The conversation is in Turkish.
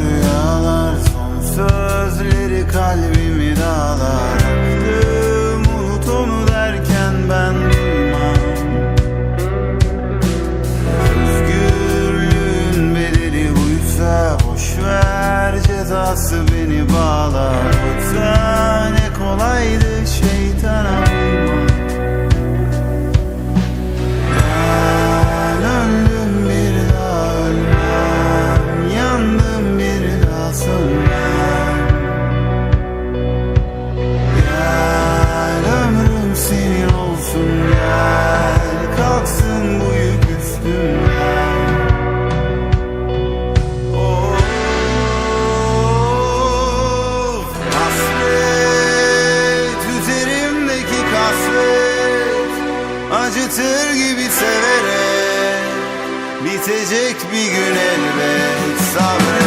rüyalar Son sözleri kalbimi dağlar. Aktım unut onu derken ben duymam. Özgürlüğün bedeli buysa Boşver cezası beni bağlar. Oysa ne kolaydı şey acıtır gibi severek Bitecek bir gün elbet. Sabret